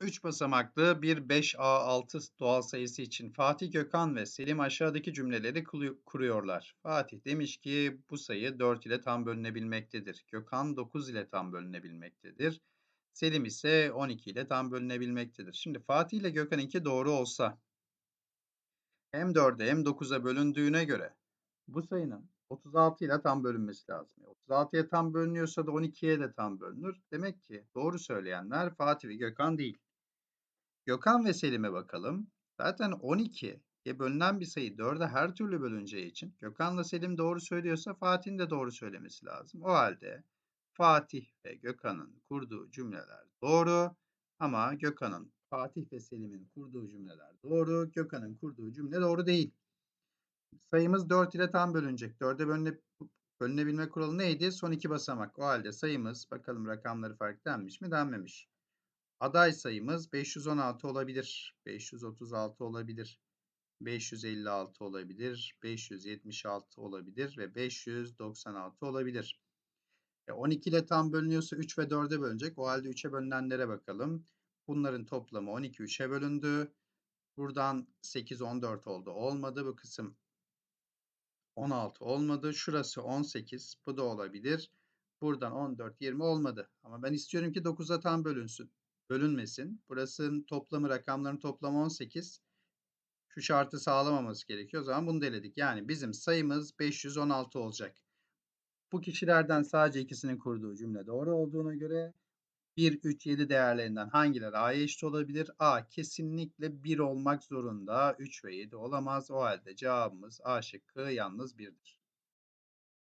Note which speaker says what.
Speaker 1: 3 basamaklı bir 5A6 doğal sayısı için Fatih Gökhan ve Selim aşağıdaki cümleleri kuruyorlar. Fatih demiş ki bu sayı 4 ile tam bölünebilmektedir. Gökhan 9 ile tam bölünebilmektedir. Selim ise 12 ile tam bölünebilmektedir. Şimdi Fatih ile Gökhan'ınki doğru olsa hem 4'e hem 9'a bölündüğüne göre bu sayının 36 ile tam bölünmesi lazım. 36'ya tam bölünüyorsa da 12'ye de tam bölünür. Demek ki doğru söyleyenler Fatih ve Gökhan değil. Gökhan ve Selim'e bakalım. Zaten 12'ye bölünen bir sayı 4'e her türlü bölüneceği için Gökhan'la Selim doğru söylüyorsa Fatih'in de doğru söylemesi lazım. O halde Fatih ve Gökhan'ın kurduğu cümleler doğru ama Gökhan'ın Fatih ve Selim'in kurduğu cümleler doğru. Gökhan'ın kurduğu cümle doğru değil. Sayımız 4 ile tam bölünecek. 4'e bölüne, bölünebilme kuralı neydi? Son iki basamak. O halde sayımız bakalım rakamları fark denmiş mi? Denmemiş. Aday sayımız 516 olabilir. 536 olabilir. 556 olabilir. 576 olabilir ve 596 olabilir. E 12 ile tam bölünüyorsa 3 ve 4'e bölünecek. O halde 3'e bölünenlere bakalım. Bunların toplamı 12 3'e bölündü. Buradan 8 14 oldu. Olmadı. Bu kısım 16 olmadı. Şurası 18. Bu da olabilir. Buradan 14 20 olmadı. Ama ben istiyorum ki 9'a tam bölünsün. Bölünmesin. Burasının toplamı rakamların toplamı 18. Şu şartı sağlamaması gerekiyor. O zaman bunu deledik. Yani bizim sayımız 516 olacak. Bu kişilerden sadece ikisinin kurduğu cümle doğru olduğuna göre 1, 3, 7 değerlerinden hangileri A'ya eşit olabilir? A kesinlikle 1 olmak zorunda. 3 ve 7 olamaz. O halde cevabımız A şıkkı yalnız 1'dir.